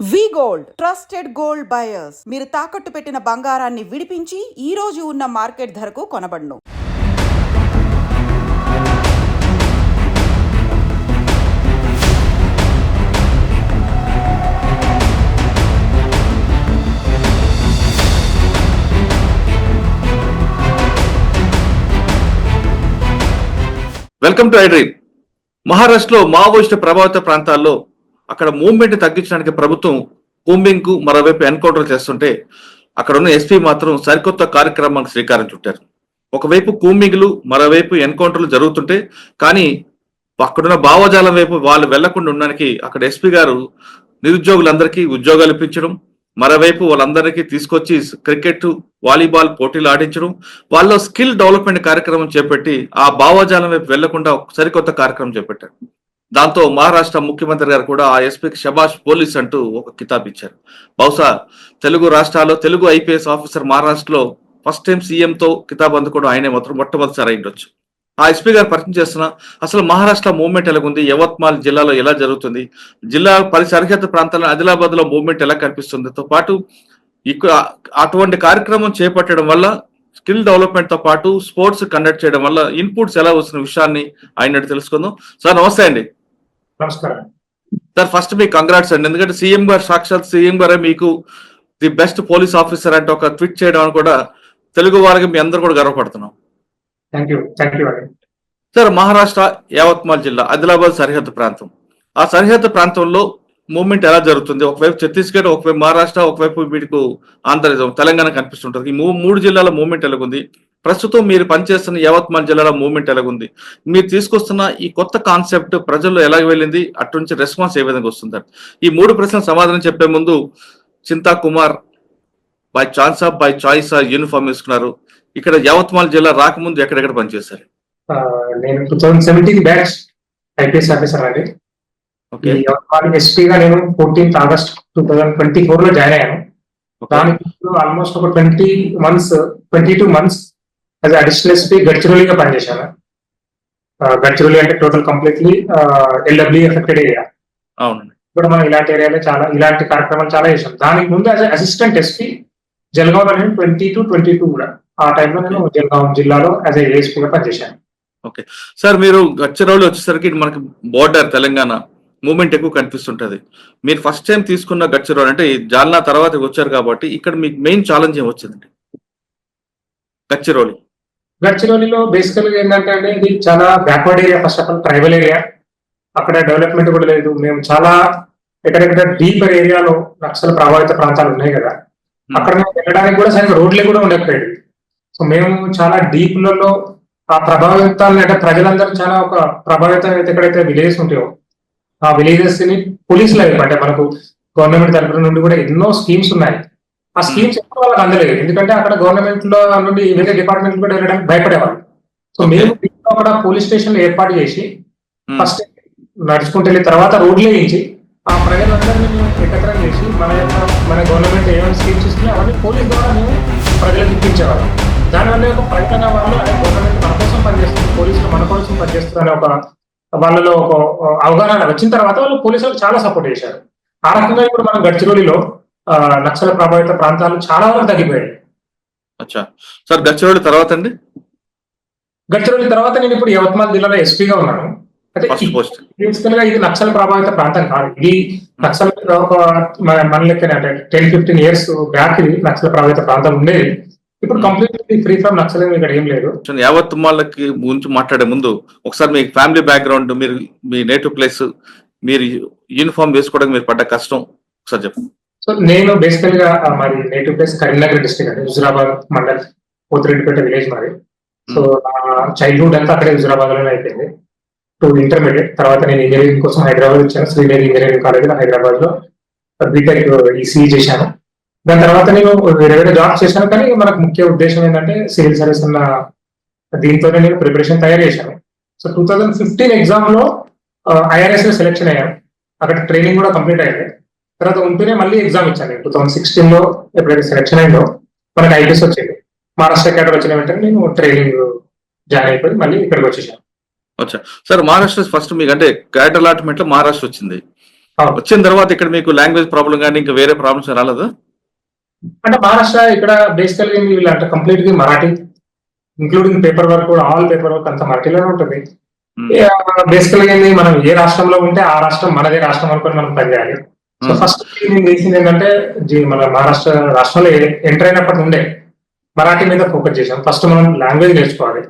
V gold trusted gold buyers. మీరు తాకట్టు పెట్టిన బంగారాన్ని విడిపించి ఈ రోజు ఉన్న మార్కెట్ ధరకు కొనబడును. Welcome to I dream. మహారాష్ట్రలో మావోయిస్టు ప్రభావిత ప్రాంతాల్లో అక్కడ మూవ్మెంట్ తగ్గించడానికి ప్రభుత్వం కూంబింగ్ మరోవైపు ఎన్కౌంటర్ చేస్తుంటే అక్కడ ఉన్న ఎస్పీ మాత్రం సరికొత్త కార్యక్రమానికి శ్రీకారం చుట్టారు. ఒకవైపు కూంబింగ్లు మరోవైపు ఎన్కౌంటర్లు జరుగుతుంటే కానీ అక్కడున్న భావజాలం వైపు వాళ్ళు వెళ్ళకుండా ఉండడానికి అక్కడ ఎస్పీ గారు నిరుద్యోగులందరికీ ఉద్యోగాలు ఇప్పించడం మరోవైపు వాళ్ళందరికీ తీసుకొచ్చి క్రికెట్ వాలీబాల్ పోటీలు ఆడించడం వాళ్ళ స్కిల్ డెవలప్మెంట్ కార్యక్రమం చేపట్టి ఆ భావజాలం వైపు వెళ్ళకుండా సరికొత్త కార్యక్రమం చేపట్టారు. దాంతో మహారాష్ట్ర ముఖ్యమంత్రి గారు కూడా ఆ ఎస్పీకి శభాష్ పోలీస్ అంటూ ఒక కితాబ్ ఇచ్చారు. బహుశా తెలుగు రాష్ట్రాల్లో తెలుగు ఐపీఎస్ ఆఫీసర్ మహారాష్ట్రలో ఫస్ట్ టైం సీఎంతో కితాబ్ అందుకోవడం ఆయనే మాత్రం మొట్టమొదటిసారి అయ్యుండొచ్చు ఆ ఎస్పీ గారు పరిచయం చేస్తున్న అసలు మహారాష్ట్ర మూవ్మెంట్ ఎలాగుంది? యవత్మాల్ జిల్లాలో ఎలా జరుగుతుంది? జిల్లా పరి సరిహద్దు ప్రాంతాల్లో ఆదిలాబాద్లో మూవ్మెంట్ ఎలా కనిపిస్తుంది? తో పాటు ఇక్కడ అటువంటి కార్యక్రమం చేపట్టడం వల్ల స్కిల్ డెవలప్మెంట్తో పాటు స్పోర్ట్స్ కండక్ట్ చేయడం వల్ల ఇన్పుట్స్ ఎలా వస్తున్న విషయాన్ని ఆయన తెలుసుకుందాం. సార్ నమస్తే అండి. నమస్కారం. సార్ ఫస్ట్ మీకు కంగ్రాట్స్ అండి. ఎందుకంటే సీఎం గారు సాక్షాత్ సీఎం గారే మీకు ది బెస్ట్ పోలీస్ ఆఫీసర్ అంటే ఒక ట్వీట్ చేయడం అని కూడా తెలుగు వారికి మీ అందరూ కూడా గర్వపడుతున్నాం. Thank you thank you sir Maharashtra Yavatmal జిల్లా ఆదిలాబాద్ సరిహద్దు ప్రాంతం ఆ సరిహద్దు ప్రాంతంలో మూవ్మెంట్ ఎలా జరుగుతుంది? ఒకవైపు ఛత్తీస్గఢ్ ఒకవైపు మహారాష్ట్ర ఒకవైపు మీకు ఆంధ్ర తెలంగాణ కనిపిస్తుంటుంది. ఈ మూ- మూడు జిల్లాల మూవ్మెంట్ ఎలాగుంది? ప్రస్తుతం మీరు పనిచేస్తున్న యావత్మాల్ జిల్లాలో మూవ్మెంట్ ఎలాగుంది? మీరు తీసుకొస్తున్న ఈ కొత్త కాన్సెప్ట్ ప్రజల్లో ఎలా వెళ్ళింది? అటు నుంచి రెస్పాన్స్ ఏ విధంగా వస్తుంది? ఈ మూడు ప్రశ్నలు సమాధానం చెప్పే ముందు Chinta Kumar by chance of by choice uniform వేసుకున్నారు. ఇక్కడ యావత్మాల్ జిల్లా రాకముందు ఎక్కడెక్కడ పనిచేశారు? నేను two thousand seventeen batch IPS officer అండి. ఎస్పీగా నేను fourteenth August two thousand twenty ఫోర్లో జాయిన్ అయ్యాను. దానికి ఆల్మోస్ట్ ఒక twenty months twenty two months as additional SP గడ్చిరోలిగా పనిచేశాను. గడ్చిరోలి అంటే total completely LW affected area అవునండి. ఇప్పుడు మనం ఇలాంటి ఏరియాలో చాలా ఇలాంటి కార్యక్రమాలు చాలా చేశాం. దానికి ముందు యాజ్ అసిస్టెంట్ ఎస్పీ జల్గావ్ నేను ట్వంటీ టు ట్వంటీ టూ కూడా. ఆ టైంలో నేను జల్గావ్ జిల్లాలో యాజ్ ఏఎస్పీగా పనిచేశాను. సార్ మీరు గచ్చిరౌలి వచ్చేసరికి మనకి బోర్డర్ తెలంగాణ మూమెంట్ ఎక్కువ కనిపిస్తుంటది. మీరు ఫస్ట్ టైం తీసుకున్న గచ్చిరౌలి అంటే జాల్నా తర్వాత వచ్చారు కాబట్టి ఇక్కడ మీకు మెయిన్ ఛాలెంజ్ ఏం వచ్చిందండి? గచ్చిరౌలి గడ్చిరోలిలో బేసికల్గా ఏంటంటే అండి ఇది చాలా backward area first of all tribal area అక్కడ డెవలప్మెంట్ కూడా లేదు. మేము చాలా ఎక్కడెక్కడ డీపర్ ఏరియాలో నక్సల్ ప్రభావిత ప్రాంతాలు ఉన్నాయి కదా. అక్కడ మేము వెళ్ళడానికి కూడా సరిగ్గా రోడ్లే కూడా ఉండకపోయేది సో మేము చాలా డీప్లలో ఆ ప్రభావితాలను అంటే ప్రజలందరూ చాలా ఒక ప్రభావితం అయితే ఎక్కడైతే విలేజెస్ ఉంటాయో ఆ విలేజెస్ని పోలీసులు అంటే మనకు గవర్నమెంట్ తరఫు నుండి కూడా ఎన్నో స్కీమ్స్ ఉన్నాయి. ఆ స్కీమ్స్ ఎక్కువ వాళ్ళకి అందలేదు. ఎందుకంటే అక్కడ గవర్నమెంట్లో నుండి వేరే డిపార్ట్మెంట్ కూడా వెళ్ళడానికి భయపడేవాళ్ళు. సో మేము కూడా పోలీస్ స్టేషన్ ఏర్పాటు చేసి Hmm. ఫస్ట్ నడుచుకుంటూ వెళ్ళిన తర్వాత రోడ్లు వేయించి ఆ ప్రజలందరినీ మేము మన గవర్నమెంట్ ఏమైనా స్కీమ్స్ ఇస్తున్నాయి అవన్నీ పోలీస్ ద్వారా మేము ప్రజలకు ఇప్పించేవాళ్ళం. దానివల్ల ఒక ప్రకటన వాళ్ళు గవర్నమెంట్ మన కోసం పనిచేస్తుంది పోలీసులు మన కోసం పనిచేస్తుంది అనే ఒక వాళ్ళలో ఒక అవగాహన వచ్చిన తర్వాత వాళ్ళు పోలీసులకు చాలా సపోర్ట్ చేశారు. ఆ రకంగా ఇప్పుడు మనం గడ్చిరోలిలో నక్సల ప్రభావిత ప్రాంతాలు చాలా వరకు తగ్గిపోయాయి. అచ్చా. సార్ గచ్చిరౌలి తర్వాత అండి? గడ్చిరోలి తర్వాత నేను ఇప్పుడు యవత్మాల్ జిల్లాలో ఎస్పీగా ఉన్నాను. ప్రిన్సిపల్గా ఇది నక్సల్ ప్రభావిత ప్రాంతం కాదు. ఇది నక్సల్ ఒక మన లెక్కనే అంటే టెన్ ఫిఫ్టీన్ ఇయర్స్ బ్యాక్ ఇది నక్సల్ ప్రభావిత ప్రాంతం ఉండేది. ఇప్పుడు కంప్లీట్లీ ఫ్రీ ఫ్రమ్ నక్సల్ ఇక్కడ ఏం లేదు. యావత్ వాళ్ళకి గురించి మాట్లాడే ముందు ఒకసారి మీ ఫ్యామిలీ బ్యాక్గ్రౌండ్ మీరు మీ నేటివ్ ప్లేస్ మీరు యూనిఫామ్ వేసుకోవడానికి మీరు పడ్డ కష్టం ఒకసారి చెప్పండి. సో నేను బేసికల్గా మరి నేటివ్ ప్లేస్ కరీంనగర్ డిస్ట్రిక్ట్ అండి. హుజురాబాద్ మండల్ పోతిరెడ్డిపేట విలేజ్ మరి సో నా చైల్డ్హుడ్ అంతా అక్కడే హుజురాబాద్లోనే అయిపోయింది. టు ఇంటర్మీడియట్ తర్వాత నేను ఇంజనీరింగ్ కోసం హైదరాబాద్ వచ్చాను. శ్రీదేవి ఇంజనీరింగ్ కాలేజీలో హైదరాబాద్లో బీటెక్ ఈసీఈ చేశాను. దాని తర్వాత నేను వేరే వేరే జాబ్స్ చేశాను. కానీ మనకు ముఖ్య ఉద్దేశం ఏంటంటే సివిల్ సర్వీస్ అన్న దీంతోనే నేను ప్రిపరేషన్ తయారు చేశాను. సో టూ థౌజండ్ ఫిఫ్టీన్ ఎగ్జామ్లో ఐఆర్ఎస్ సెలెక్షన్ అయ్యాను. అక్కడ ట్రైనింగ్ కూడా కంప్లీట్ అయింది. తర్వాత ఉంటూనే మళ్ళీ ఎగ్జామ్ ఇచ్చాను టూ థౌసండ్ సిక్స్టీన్లో ఎప్పుడైతే సెలెక్షన్ అయిందో మనకి ఐపీఎస్ వచ్చింది. మహారాష్ట్ర కేటర్ వచ్చిన వెంటనే నేను ట్రైనింగ్ జాయిన్ అయిపోయి మళ్ళీ ఇక్కడికి వచ్చేసాను. అచ్చా. సార్ మహారాష్ట్ర ఫస్ట్ మీకు అంటే క్యాడర్ అలాట్మెంట్లో మహారాష్ట్ర వచ్చింది. వచ్చిన తర్వాత ఇక్కడ మీకు లాంగ్వేజ్ ప్రాబ్లం కానీ ఇంకా వేరే ప్రాబ్లమ్స్ రాలేదు? అంటే మహారాష్ట్ర ఇక్కడ బేసికల్ వీళ్ళు అంటే కంప్లీట్గా మరాఠీ ఇంక్లూడింగ్ పేపర్ వర్క్ కూడా ఆల్ పేపర్ వర్క్ అంతా మరాఠీలోనే ఉంటుంది. బేసికల్గా ఏంది మనం ఏ రాష్ట్రంలో ఉంటే ఆ రాష్ట్రం మనదే రాష్ట్రం అనుకొని మనం పనిచేయాలి సో. ఫస్ట్ నేను చేసింది ఏంటంటే మన మహారాష్ట్ర రాష్ట్రంలో ఎంటర్ అయినప్పటి నుండే మరాఠీ మీద ఫోకస్ చేశాం ఫస్ట్ మనం లాంగ్వేజ్ నేర్చుకోవాలి.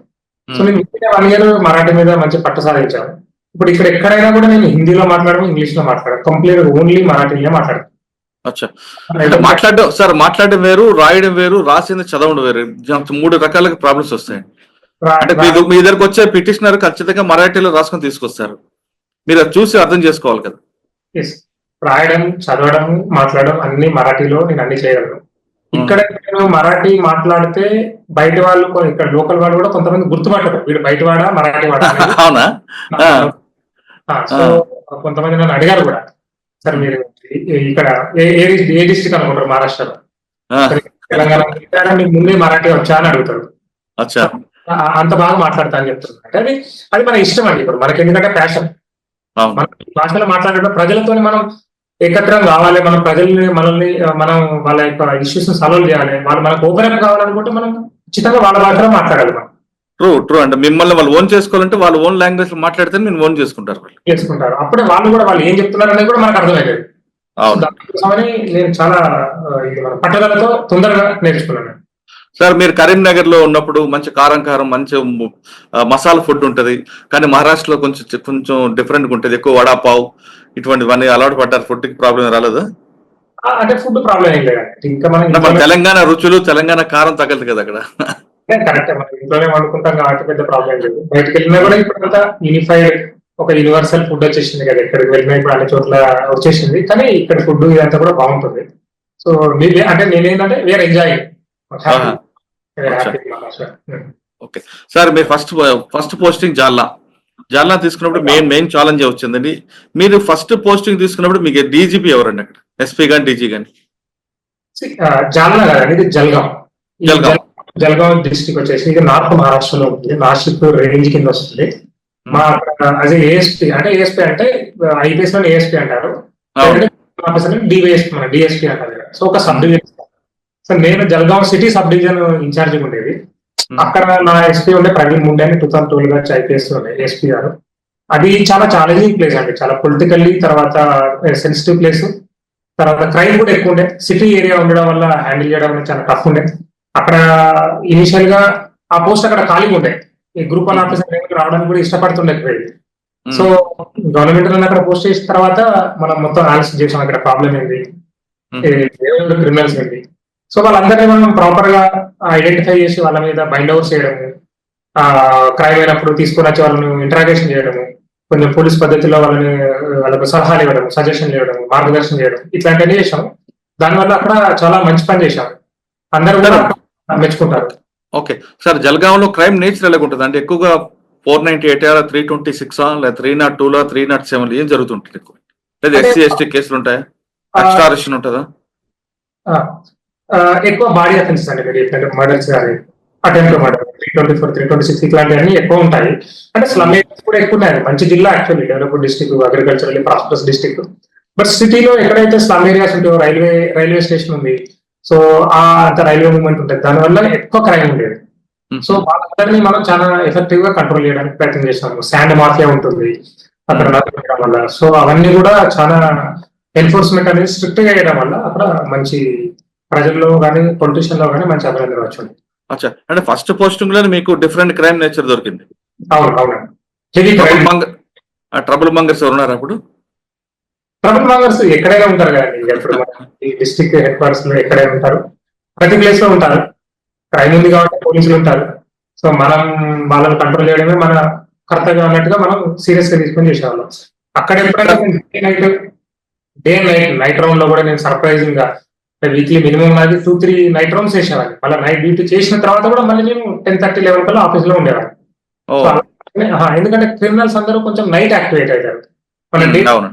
సో నేను వన్ ఇయర్ మరాఠీ మీద మంచి పట్టు సాధించాను ఇప్పుడు ఇక్కడ ఎక్కడైనా కూడా నేను హిందీలో మాట్లాడము ఇంగ్లీష్లో మాట్లాడాను కంప్లీట్ ఓన్లీ మరాఠీలో మాట్లాడతాను. అచ్చా. అంటే మాట్లాడడం సార్ మాట్లాడడం వేరు రాయడం వేరు రాసింది చదవడం వేరు. మూడు రకాలుగా ప్రాబ్లమ్స్ వస్తాయి. అంటే మీ దగ్గరకు వచ్చే పిటిషనర్ ఖచ్చితంగా మరాఠీలో రాసుకొని తీసుకొస్తారు. మీరు అది చూసి అర్థం చేసుకోవాలి కదా. రాయడం చదవడం మాట్లాడడం అన్ని మరాఠీలో నేను అన్ని చేయగలను. ఇక్కడ నేను మరాఠీ మాట్లాడితే బయట వాళ్ళు ఇక్కడ లోకల్ వాళ్ళు కూడా కొంతమంది గుర్తుపట్టరు. వీడు బయట వాడా మరాఠీ వాడా. అవునా సో కొంతమంది నన్ను అడిగారు కూడా. సార్ మీరు ఇక్కడ ఏ ఏ డిస్- ఏ డిస్ట్రిక్ట్ అనుకుంటారు మహారాష్ట్రలో? తెలంగాణ మీకు ముందే మరాఠీ వచ్చా అని ఆ- అంత బాగా మాట్లాడతా అని చెప్తున్నారు అంటే అది అది మన ఇష్టం అండి. ఇప్పుడు మనకి ఎందుకంటే ప్యాషన్ మన భాషలో మాట్లాడేటప్పుడు ప్రజలతో మనం ఏకత్రం కావాలి మనం ప్రజల్ని మనల్ని మనం వాళ్ళ యొక్క ఇష్యూస్ సాల్వ్ చేయాలి. వాళ్ళు మనకు ఓపెన్ అప్ కావాలనుకుంటే మనం ఖచ్చితంగా వాళ్ళ భాషలో మాట్లాడాలి మనం. ట్రూ ట్రూ అంటే మిమ్మల్ని వాళ్ళు ఓన్ చేసుకోవాలంటే వాళ్ళు ఓన్ లాంగ్వేజ్లో మాట్లాడితే మీరు ఓన్ చేసుకుంటారు వాళ్ళు. చేసుకుంటారు. అప్పుడే వాళ్ళు కూడా వాళ్ళు ఏం చెప్తున్నారు అనేది కూడా మనకు అర్థమయ్యేది. దానికోసమని నేను చాలా పట్టుదలతో తొందరగా నేర్చుకున్నాను. సార్ మీరు కరీంనగర్లో ఉన్నప్పుడు మంచి కారం కారం మంచి మసాలా ఫుడ్ ఉంటది. కానీ మహారాష్ట్రలో కొంచెం కొంచెం డిఫరెంట్ ఉంటుంది. ఎక్కువ వడాపావ్ ఇటువంటివన్నీ అలవాటు పడ్డారు ఫుడ్కి ప్రాబ్లం రాలేదు? అంటే ఫుడ్ ప్రాబ్లం ఏం లేదండి. ఇంకా మనం తెలంగాణ రుచులు తెలంగాణ కారం తగలదు కదా అక్కడ. కరెక్ట్ మనం ఇంట్లోనే వండుకుంటాం కాబట్టి పెద్ద ప్రాబ్లం లేదు. బయటకు వెళ్ళినా కూడా ఇప్పుడంతా యూనిఫైడ్ ఒక యూనివర్సల్ ఫుడ్ వచ్చేసింది కదా. ఎక్కడికి వెళ్ళినా ఇప్పుడు అన్ని చోట్ల వచ్చేసింది. కానీ ఇక్కడ ఫుడ్ ఇదంతా కూడా బాగుంటుంది. సో అంటే నేనేంటంటే వేర్ ఎంజాయ్. ఓకే. సార్ మీరు ఫస్ట్ ఫస్ట్ పోస్టింగ్ జాల్లా. జాల్లా తీసుకున్నప్పుడు మెయిన్ మెయిన్ ఛాలెంజ్ వచ్చిందండి. మీరు ఫస్ట్ పోస్టింగ్ తీసుకున్నప్పుడు మీకు డీజీపీ ఎవరండి అక్కడ? ఎస్పీ గాని డీజీ గాని? జాలనా కదండి ఇది జల్గాం ఈ జల్గాం. జల్- జల్గాం డిస్ట్రిక్ట్ వచ్చేసి ఇది నార్త్ మహారాష్ట్రలో ఉంటుంది నాసిక్ రేంజ్ కింద వస్తుంది. మా అదే ఏఎస్పీ అంటే ఏఎస్పీ అంటే ఐపీఎస్లో ఏఎస్పీ అంటారు. డివైఎస్పీ మన డిఎస్పీ అంటారు. సో ఒక సబ్ డివిజన్ సో నేను Jalgaon city sub division incharge ఉండేది. Hmm. అక్కడ నా ఎస్పీ ఉండే ప్రవీణ్ ముండే అని టూ థౌసండ్ ట్వెల్వ్ వచ్చి ఐపీఎస్ ఉండే ఎస్పీ గారు. అది చాలా ఛాలెంజింగ్ ప్లేస్ అండి. చాలా పొలిటికల్లీ తర్వాత సెన్సిటివ్ ప్లేస్ తర్వాత క్రైమ్ కూడా ఎక్కువ ఉండే. సిటీ ఏరియా ఉండడం వల్ల హ్యాండిల్ చేయడం చాలా టఫ్ ఉండే. అక్కడ ఇనిషియల్గా ఆ పోస్ట్ అక్కడ ఖాళీగా ఉండే. ఈ గ్రూప్ వన్ ఆఫీసర్ రావడానికి కూడా ఇష్టపడుతుండకపోయేది సో గవర్నమెంట్లో అక్కడ పోస్ట్ చేసిన తర్వాత మనం మొత్తం అనాలిసిస్ చేసాం. అక్కడ ప్రాబ్లం ఏంటి క్రిమినల్స్ ఏంటి సో వాళ్ళందరినీ మనం ప్రాపర్గా ఐడెంటిఫై చేసి వాళ్ళ మీద బైండ్ ఓవర్స్ చేయడము ఆ క్రైమ్ అయినప్పుడు తీసుకొని వచ్చి వాళ్ళని ఇంటరాగేషన్ చేయడము కొంచెం పోలీస్ పద్ధతిలో వాళ్ళని వాళ్ళకు సలహాలు ఇవ్వడం సజెషన్ ఇవ్వడం మార్గదర్శనం చేయడం ఇట్లాంటివన్నీ చేసాం దానివల్ల అక్కడ చాలా మంచి పని చేశాం. అందరూ కూడా మెచ్చుకుంటారు. ఓకే. సార్ జల్గాంలో క్రైమ్ నేచర్ ఎలా ఉంటుంది? అంటే ఎక్కువగా four ninety eight three twenty six లేదా త్రీ నాట్ టూ లో త్రీ నాట్ సెవెన్ ఏం జరుగుతుంటుంది ఎక్కువ? లేదా ఎస్సీ ఎస్టీ కేసులు ఉంటాయా ఎక్స్ట్రారేషన్ ఉంటుందా? ఎక్కువ బాడీ అఫెన్సెస్ అండి మీరు చెప్పినట్టు మర్డర్స్ కానీ attempt murder three twenty four three twenty six ఇట్లాంటివన్నీ ఎక్కువ ఉంటాయి. అంటే స్లమ్ ఏరియాస్ కూడా ఎక్కువ ఉన్నాయి మంచి జిల్లా actually developed district agricultural prosperous district but సిటీలో ఎక్కడైతే స్లమ్ ఏరియాస్ ఉంటాయో రైల్వే రైల్వే స్టేషన్ ఉంది సో ఆ అంత రైల్వే మూవ్మెంట్ ఉంటుంది. దానివల్ల ఎక్కువ క్రైమ్ ఉండేది. సో వాళ్ళందరినీ మనం చాలా ఎఫెక్టివ్గా కంట్రోల్ చేయడానికి ప్రయత్నం చేస్తాము శాండ్ మాఫియా ఉంటుంది. అక్కడ నడపడం వల్ల. సో అవన్నీ కూడా చాలా ఎన్ఫోర్స్మెంట్ అనేది స్ట్రిక్ట్గా చేయడం వల్ల అక్కడ మంచి ప్రజల్లో కానీ పొలిటీషియన్లో కానీ మంచి అభినందన వచ్చింది అచ్చా. అంటే ఫస్ట్ పోస్టింగ్లో మీకు డిఫరెంట్ క్రైమ్ నేచర్ దొరికింది. అవును అవునండి. ట్రబుల్ మంగర్ ట్రబుల్ మంగర్స్ ఎవరున్నారు అప్పుడు? ట్రబుల్ మాంగర్స్ ఎక్కడైనా ఉంటారు కదండి. ఇప్పుడు ఈ డిస్ట్రిక్ట్ హెడ్ క్వార్టర్స్లో ఎక్కడైనా ఉంటారు. ప్రతి ప్లేస్లో ఉంటారు. క్రైమ్ ఉంది కాబట్టి పోలీసులు ఉంటారు. సో మనం వాళ్ళని కంట్రోల్ చేయడమే మన కర్తవ్యం అన్నట్టుగా మనం సీరియస్గా తీసుకొని చేసేవాళ్ళం. అక్కడ ఎప్పుడైనా day night day night night రౌండ్లో కూడా నేను సర్ప్రైజింగ్గా వీక్లీ మినిమం నాది టూ త్రీ నైట్ రౌండ్స్ చేసేవాడిని మళ్ళీ నైట్ డ్యూటీ చేసిన తర్వాత కూడా మళ్ళీ నేను టెన్ థర్టీ లెవెన్ కల్లా ఆఫీస్లో ఉండేవాడిని ఎందుకంటే క్రిమినల్స్ అందరూ కొంచెం నైట్ యాక్టివేట్ అవుతారు. మన డే అవును.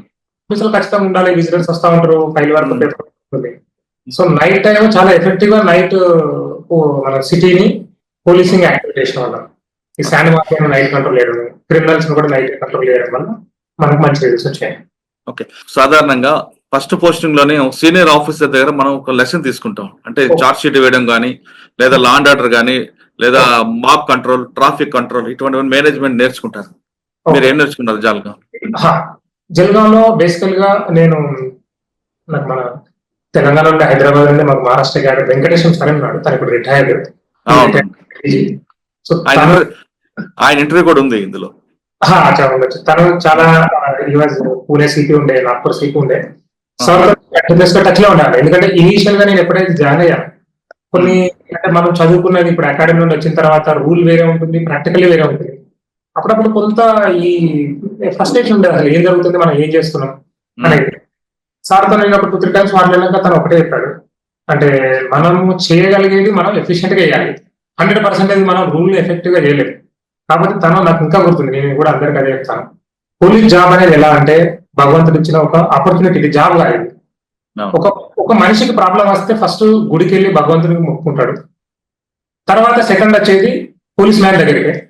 ఆఫీసులు ఖచ్చితంగా ఉండాలి విజిటర్స్ వస్తా ఉంటారు ఫైల్ వర్క్. పేపర్ ఉంటుంది. సో నైట్ టైం చాలా ఎఫెక్టివ్గా నైట్ మన సిటీని పోలీసింగ్ యాక్టివేట్ చేసిన వల్ల ఈ శాండ్ మాఫియాను నైట్ కంట్రోల్ చేయడం క్రిమినల్స్ కూడా నైట్ కంట్రోల్ చేయడం వల్ల మనకు మంచి రిజల్ట్స్ వచ్చాయి. ఓకే. సాధారణంగా ఫస్ట్ పోస్టింగ్లోనే సీనియర్ ఆఫీసర్ దగ్గర మనం ఒక లెసన్ తీసుకుంటాం. అంటే. చార్జ్ షీట్ వేయడం కానీ లేదా లా అండ్ ఆర్డర్ కానీ లేదా మాప్ కంట్రోల్ ట్రాఫిక్ కంట్రోల్ ఇటువంటి మేనేజ్మెంట్ నేర్చుకుంటారు. మీరు ఏం నేర్చుకున్నారు జాల్గా? జల్గాంలో బేసికల్గా నేను నాకు మన తెలంగాణ నుండి హైదరాబాద్ నుండి మాకు మహారాష్ట్ర గారు వెంకటేశ్వర సార్ ఉన్నాడు. తను ఇప్పుడు రిటైర్డ్. సో ఆయన ఇంటర్వ్యూ కూడా ఉంది ఇందులో. చాలా ఉండొచ్చు. తను చాలా పూణే సిటీ ఉండే నాగ్పూర్ సిటీ ఉండే. సో కంటిన్యూస్గా టచ్లో ఉండాలి. ఎందుకంటే ఇనీషియల్గా నేను ఎప్పుడైతే జాయిన్ అయ్యాను కొన్ని అంటే మనం చదువుకున్నది ఇప్పుడు అకాడమీ నుండి వచ్చిన తర్వాత రూల్ వేరే ఉంటుంది ప్రాక్టికల్ వేరే ఉంటుంది. అప్పుడప్పుడు కొంత ఈ ఫ్రస్ట్రేషన్ ఉండేది అసలు. ఏం జరుగుతుంది? మనం ఏం చేస్తున్నాం? అనేది. సార్తో నేను ఒక టూ త్రీ టైమ్స్ మాట్లాడినాక తను ఒకటే చెప్పాడు. అంటే మనం చేయగలిగేది మనం ఎఫిషియెంట్గా చేయాలి హండ్రెడ్ పర్సెంటేజ్ మనం రూల్ ఎఫెక్టివ్గా చేయలేదు కాబట్టి తను నాకు ఇంకా గుర్తుంది. నేను కూడా అందరికి అదే చెప్తాను. పోలీస్ జాబ్ అనేది ఎలా అంటే భగవంతుడు ఇచ్చిన ఒక ఆపర్చునిటీ జాబ్ కాదు. అవును. ఒక ఒక మనిషికి ప్రాబ్లం వస్తే ఫస్ట్ గుడికి వెళ్ళి భగవంతుడికి మొక్కుకుంటాడు తర్వాత సెకండ్ వచ్చేది పోలీస్ మ్యాన్ దగ్గరికి.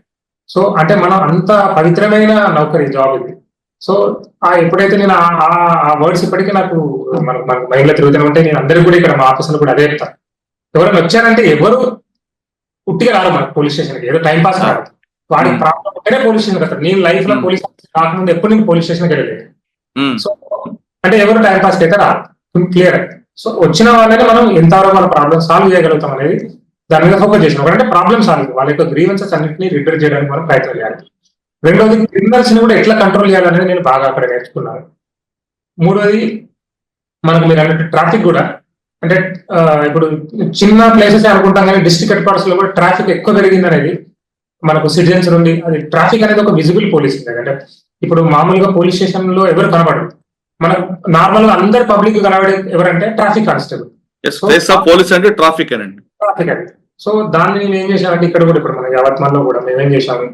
సో అంటే మనం అంత పవిత్రమైన నౌకరీ జాబ్ ఇది. సో ఆ ఎప్పుడైతే నేను ఆ- వర్డ్స్ ఇప్పటికీ నాకు మన మన మైండ్లో తిరుగుతూనే ఉంటే నేను అందరికీ కూడా ఇక్కడ మా ఆఫీసులో కూడా అదే చెప్తాను ఎవరైనా వచ్చారంటే ఎవరు ఉట్టిగా రారు మనకు పోలీస్ స్టేషన్కి ఏదో టైం పాస్ కాదు వాడికి ప్రాబ్లం ఉంటేనే పోలీస్ స్టేషన్ వస్తారు. నేను లైఫ్లో. పోలీస్ కాకముందు ఎప్పుడు నేను పోలీస్ స్టేషన్కి వెళ్ళలేదు. Hmm. సో అంటే ఎవరు టైం పాస్ అయితే రాదు క్లియర్ సో వచ్చిన వాళ్ళకి మనం ఎంతవరకు వాళ్ళ ప్రాబ్లమ్ సాల్వ్ చేయగలుగుతాం అనేది దాని మీద ఫోకస్ చేసిన. అంటే ప్రాబ్లమ్ సాల్వ్ వాళ్ళ యొక్క గ్రీవెన్సెస్ అన్నింటినీ రిపేర్ చేయడానికి మనం ప్రయత్నం చేయాలి. రెండోది క్రిమినల్స్ని కూడా ఎట్లా కంట్రోల్ చేయాలనేది నేను బాగా అక్కడ నేర్చుకున్నాను. మూడోది మనకు మీరు అన్నట్టు ట్రాఫిక్ కూడా. అంటే ఇప్పుడు చిన్న ప్లేసెస్ అనుకుంటాం కానీ డిస్ట్రిక్ట్ హెడ్ క్వార్టర్స్లో కూడా ట్రాఫిక్ ఎక్కువ పెరిగింది అనేది మనకు సిటిజన్స్ నుండి. అది ట్రాఫిక్ అనేది ఒక విజిబుల్ పోలీసింగ్ అంటే ఇప్పుడు మామూలుగా పోలీస్ స్టేషన్లో ఎవరు కనబడరు. మనకు నార్మల్గా అందరు పబ్లిక్ కనబడే ఎవరంటే ట్రాఫిక్ కానిస్టేబుల్. పోలీస్ అంటే ట్రాఫిక్ అనండి ట్రాఫిక్ అది. సో దాన్ని నేను ఏం చేశానంటే ఇక్కడ కూడా ఇప్పుడు మన యావత్మల్లో కూడా మేము ఏం చేశాము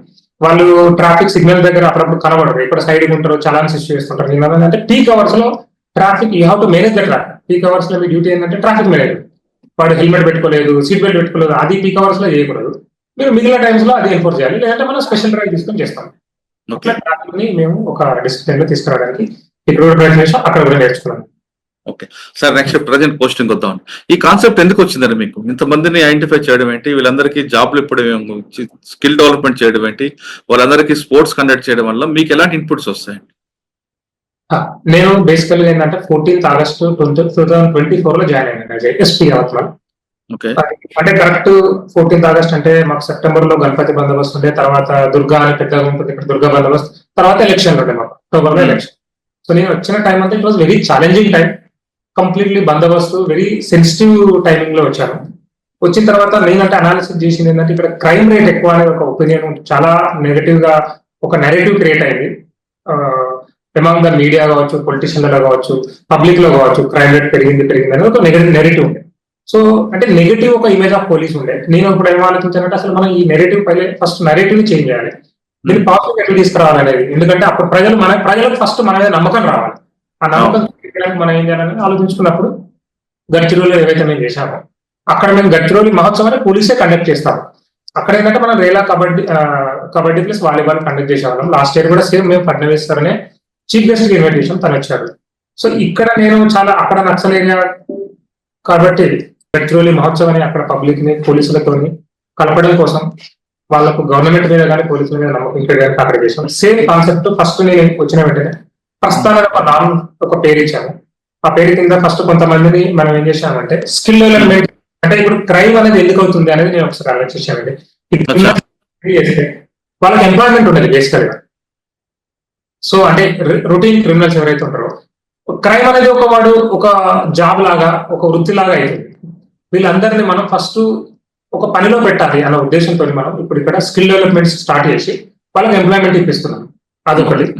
వాళ్ళు ట్రాఫిక్ సిగ్నల్ దగ్గర అప్పుడప్పుడు కనబడరు. ఇక్కడ సైడ్ ఉంటారు చలాన్స్ ఇష్యూ చేస్తుంటారు. నేను ఏంటంటే పీక్ అవర్స్లో traffic you have to manage the traffic peak అవర్స్లో మీ డ్యూటీ ఏంటంటే ట్రాఫిక్ మేనేజ్ వాడు హెల్మెట్ పెట్టుకోలేదు సీట్ బెల్ట్ పెట్టుకోలేదు అది పీక్ అవర్స్లో చేయకూడదు. మీరు మిగిలిన టైమ్స్లో అది ఎన్ఫోర్స్ చేయాలి. లేదంటే మనం స్పెషల్ డ్రైవ్ తీసుకొని చేస్తాం. ఓకే మేము ఒక డిసిప్లిన్లో తీసుకురావడానికి ఇక్కడ కూడా అక్కడ కూడా నేర్చుకున్నాం. సార్ నెక్స్ట్ ప్రజెంట్ పోస్టింగ్ వద్దాం ఈ కాన్సెప్ట్ ఎందుకు వచ్చిందండి మీకు? ఇంతమందిని ఐడెంటిఫై చేయడం ఏంటి? వీళ్ళందరికీ జాబ్లు ఇప్పడం స్కిల్ డెవలప్మెంట్ చేయడం ఏంటి? వాళ్ళందరికీ స్పోర్ట్స్ కండక్ట్ చేయడం వల్ల మీకు ఎలాంటి ఇన్పుట్స్ వస్తాయి ఆ, నేను బేసికల్ ఏంటంటే fourteenth August twenty two thousand twenty ఫోర్లో జాయిన్ అయ్యాను. ఎస్పీ ఓకే అంటే కరెక్ట్ ఫోర్టీన్త్ ఆగస్ట్ అంటే మాకు సెప్టెంబర్లో గణపతి బందోబస్తు ఉండే తర్వాత దుర్గా అని పెద్దగా ఉంటుంది ఇక్కడ దుర్గా బందోబస్తు తర్వాత ఎలక్షన్ ఉండే మాకు అక్టోబర్లో ఎలక్షన్ సో నేను వచ్చిన టైం అంతా it was very challenging time completely బందోబస్తు వెరీ సెన్సిటివ్ టైమింగ్లో వచ్చాను. వచ్చిన తర్వాత నేనంటే అనాలిసిస్ చేసింది ఏంటంటే ఇక్కడ క్రైమ్ రేట్ ఎక్కువ అనేది ఒక ఒపీనియన్ చాలా నెగటివ్గా ఒక నెరేటివ్ క్రియేట్ అయింది. ఎమాంగ్ ద మీడియా కావచ్చు పొలిటీషియన్లలో కావచ్చు పబ్లిక్లో కావచ్చు క్రైమ్ రేట్ పెరిగింది పెరిగింది అనేది ఒక నెగటివ్ నెరేటివ్ ఉంది సో అంటే నెగటివ్ ఒక ఇమేజ్ ఆఫ్ పోలీస్ ఉండే. నేను ఇప్పుడు ఏం ఆలోచించానంటే అసలు మనం ఈ నెరేటివ్ పైన ఫస్ట్ నెరేటివ్ని చేంజ్ చేయాలి. దీన్ని పాజిటివ్ ఎట్లా తీసుకురావాలి అనేది. ఎందుకంటే అప్పుడు ప్రజలు మన ప్రజలకు ఫస్ట్ మన మీద నమ్మకం రావాలి. ఆ నమ్మకం తీయడానికి మనం ఏం చేయాలని ఆలోచించుకున్నప్పుడు గడ్చిరోలు ఏవైతే మేము చేశామో అక్కడ మేము గడ్చిరోలి మహోత్సవాన్ని పోలీసే కండక్ట్ చేస్తాము అక్కడ ఏంటంటే మనం Rela kabaddi kabaddi plus volleyball conduct చేసేవాళ్ళం. లాస్ట్ ఇయర్ కూడా సేమ్ మేము ఫడ్నవీస్ సార్నే చీఫ్ గెస్ట్ ఇన్విటేషన్ తను వచ్చారు సో ఇక్కడ నేను చాలా అక్కడ నక్సల్ ఏరియా కాబట్టి గడ్చిరోలి మహోత్సవాన్ని అక్కడ పబ్లిక్ని పోలీసులతో కలపడం కోసం వాళ్ళకు గవర్నమెంట్ మీద కానీ పోలీసుల మీద నమ్మకం ఇక్కడ అక్కడ చేసాం సేమ్ కాన్సెప్ట్ ఫస్ట్ నేను వచ్చిన వెంటనే ప్రస్తుతానికి ఒక నామ్ ఒక పేరు ఇచ్చాము ఆ పేరు కింద ఫస్ట్ కొంతమందిని మనం ఏం చేసామంటే స్కిల్ డెవలప్మెంట్ అంటే ఇప్పుడు క్రైమ్ అనేది ఎందుకు అవుతుంది అనేది నేను ఒకసారి ఆలోచించానండి వాళ్ళకి ఎంప్లాయ్మెంట్ ఉండదు బేసికల్గా సో అంటే రొటీన్ క్రిమినల్స్ ఎవరైతే ఉంటారో క్రైమ్ అనేది ఒక వాడు ఒక జాబ్ లాగా ఒక వృత్తి లాగా అవుతుంది వీళ్ళందరినీ మనం ఫస్ట్ ఒక పనిలో పెట్టాలి అనే ఉద్దేశంతో మనం ఇప్పుడు ఇక్కడ స్కిల్ డెవలప్మెంట్ స్టార్ట్ చేసి వాళ్ళకి ఎంప్లాయ్మెంట్ ఇప్పిస్తున్నాం. అదొకటి.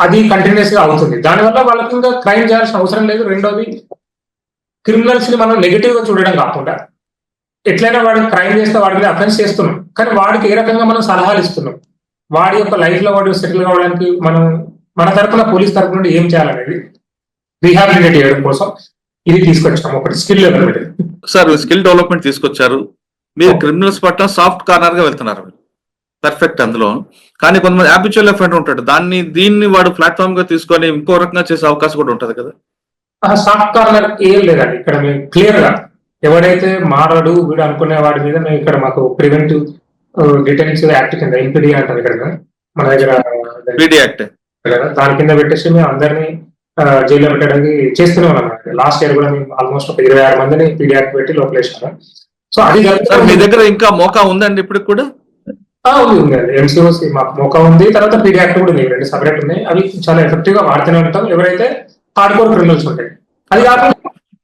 అది కంటిన్యూస్గా అవుతుంది. దానివల్ల వాళ్ళకి ఇంకా క్రైమ్ చేయాల్సిన అవసరం లేదు. రెండోది క్రిమినల్స్ని మనం నెగిటివ్గా చూడడం కాకుండా ఎట్లయినా వాడు క్రైమ్ చేస్తే వాడి మీద అఫెన్స్ చేస్తున్నాం. కానీ వాడికి ఏ రకంగా మనం సలహాలు ఇస్తున్నాం? వాడి యొక్క లైఫ్లో వాడు సెటిల్ కావడానికి మనం మన తరపున పోలీస్ తరపు నుండి ఏం చేయాలనేది రీహాబిలిటేట్ చేయడం కోసం ఇది తీసుకొచ్చాము ఒకటి skill development sir skill development తీసుకొచ్చారు. మీరు క్రిమినల్స్ పట్ల సాఫ్ట్ కార్నర్గా వెళ్తున్నారు పర్ఫెక్ట్ అందులో. కానీ కొంతమంది హ్యాబిచువల్ ఎఫెంట్ ఉంటాడు. దాన్ని దీన్ని వాడు ప్లాట్ఫామ్గా తీసుకొని ఇంకో రకంగా చేసే అవకాశం కూడా ఉంటది కదా. సాఫ్ట్ కార్నర్ ఏం లేదండి. ఇక్కడ మేము క్లియర్గా ఎవడైతే మారడు వీడు అనుకునే వాడి మీద మేము ఇక్కడ మాకు ప్రివెంటివ్ డిటెన్సివ్ యాక్ట్ కింద ఎంపీడీ అంటారు ఇక్కడ మన దగ్గర యాక్ట్ దాని కింద పెట్టేసి మేము అందరినీ జైల్లో పెట్టడానికి చేస్తూనే ఉన్నాం లాస్ట్ ఇయర్ కూడా మేము ఆల్మోస్ట్ ఒక ఇరవై ఆరు మందిని పీడీ యాక్ట్ పెట్టి లోపల వేసినాం సో అది మీ దగ్గర ఇంకా మోకా ఉందండి ఇప్పుడు కూడా? ఉంది ఉంది ఎంసీఓసి మాకు మోకా ఉంది. తర్వాత పీడీ యాక్ట్ కూడా ఉంది. రెండు సపరేట్ ఉన్నాయి. అవి చాలా ఎఫెక్టివ్గా వాడుతూనే ఉంటాం. ఎవరైతే హార్డ్ కోర్ క్రిమినల్స్ ఉంటాయి. అది కాకుండా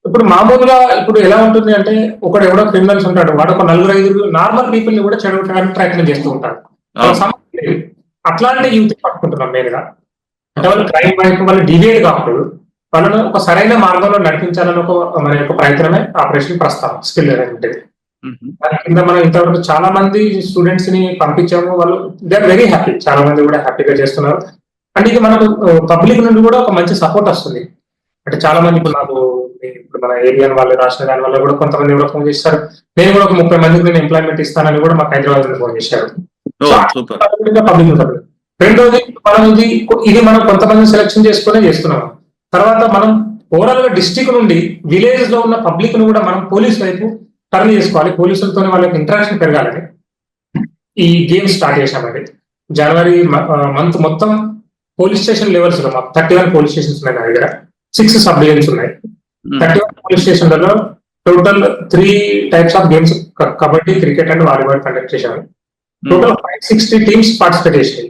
ఇప్పుడు మామూలుగా ఇప్పుడు ఎలా ఉంటుంది అంటే ఒకడు ఎవడో క్రిమినల్స్ ఉంటాడు. వాడు ఒక నలుగురు ఐదుగురు నార్మల్ పీపుల్ని కూడా చెడగొట్టడానికి ప్రయత్నం చేస్తూ ఉంటాడు. లేదు. అట్లాంటి యూత్ పట్టుకుంటున్నాం మెయిన్గా అంటే వాళ్ళు క్రైమ్ వైపు వాళ్ళు డివేట్ కాకూడదు వాళ్ళను ఒక సరైన మార్గంలో నడిపించాలని ఒక మన యొక్క ప్రయత్నమే ఆపరేషన్ ప్రస్తావన స్కిల్ అనేది. దాని కింద మనం ఇంతవరకు చాలా మంది స్టూడెంట్స్ని పంపించాము వాళ్ళు దే ఆర్ వెరీ హ్యాపీ చాలా మంది కూడా హ్యాపీగా చేస్తున్నారు అండ్ ఇది మనకు పబ్లిక్ నుండి కూడా ఒక మంచి సపోర్ట్ వస్తుంది అంటే చాలా మంది ఇప్పుడు నాకు ఇప్పుడు మన ఏరియా వాళ్ళు రాసిన దాని వల్ల కూడా కొంతమంది కూడా ఫోన్ చేస్తారు నేను కూడా ఒక ముప్పై మందికి నేను ఎంప్లాయ్మెంట్ ఇస్తానని కూడా మాకు హైదరాబాద్ ఫోన్ చేశారు పబ్లిక్ రెండోది మనం ఇది ఇది మనం కొంతమంది సెలెక్షన్ చేసుకునే చేస్తున్నాం. తర్వాత మనం ఓవరాల్గా డిస్టిక్ నుండి విలేజ్లో ఉన్న పబ్లిక్ను కూడా మనం పోలీస్ వైపు టర్న్ చేసుకోవాలి. పోలీసులతో వాళ్ళకి ఇంటరాక్షన్ పెరగాలని ఈ గేమ్ స్టార్ట్ చేశామండి జనవరి మంత్ మొత్తం పోలీస్ స్టేషన్ లెవెల్స్లో మాకు థర్టీ వన్ పోలీస్ స్టేషన్స్ ఉన్నాయి నా దగ్గర. సిక్స్ సబ్ డివిజన్స్ ఉన్నాయి థర్టీ వన్ పోలీస్ స్టేషన్లలో total three types of games kabaddi cricket and volleyball conduct చేశాము total five sixty teams participate చేసినాయి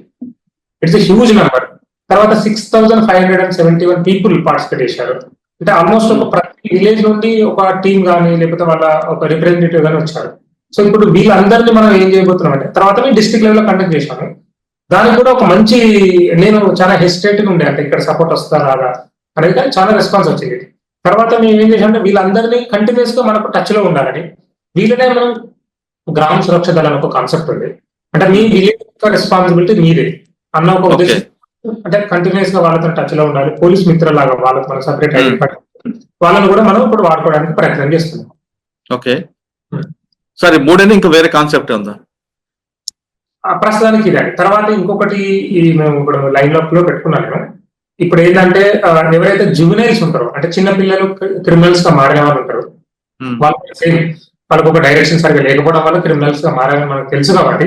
ఇట్స్ హ్యూజ్ నెంబర్ తర్వాత six thousand five hundred and seventy one people participate చేశారు. అంటే almost ఒక ప్రతి village నుండి ఒక టీం కానీ లేకపోతే వాళ్ళ ఒక రిప్రజెంటేటివ్ గానీ వచ్చారు. సో ఇప్పుడు వీళ్ళందరినీ మనం ఏం చేయబోతున్నాం అంటే తర్వాత మేము డిస్ట్రిక్ట్ లెవెల్లో కండక్ట్ చేశాము దానికి కూడా ఒక మంచి నేను చాలా హెసిటేట్ ఉండే అంటే ఇక్కడ సపోర్ట్ వస్తా రాదా అనేది కానీ చాలా రెస్పాన్స్ వచ్చింది. తర్వాత మేము ఏం చేసామంటే వీళ్ళందరినీ కంటిన్యూస్గా మనకు టచ్లో ఉండాలని వీళ్ళనే మనం గ్రామ సురక్ష దళం ఒక కాన్సెప్ట్ ఉంది. అంటే మీ విలేజ్ రెస్పాన్సిబిలిటీ మీదే. అన్న ఒక. ఉద్దేశం అంటే కంటిన్యూస్గా వాళ్ళతో టచ్లో ఉండాలి పోలీస్ మిత్రులాగా వాళ్ళతో మనం సపరేట్ Hmm. వాళ్ళని కూడా మనం ఇప్పుడు వాడుకోవడానికి ప్రయత్నం చేస్తున్నాం ఓకే. సరే మూడేది ఇంకా వేరే కాన్సెప్ట్ ఉందా ఆ ప్రస్తుతానికి ఇదండి తర్వాత ఇంకొకటి ఈ మేము ఇప్పుడు లైన్ అప్లో పెట్టుకున్నాను నేను. ఇప్పుడు ఏంటంటే ఎవరైతే జువినైల్స్ ఉంటారో అంటే చిన్న పిల్లలు క్రిమినల్స్గా మారిన వాళ్ళు ఉంటారు. వాళ్ళకి వాళ్ళకి ఒక డైరెక్షన్ సరిగా లేకపోవడం వల్ల క్రిమినల్స్గా మారాలని మనకు తెలుసు కాబట్టి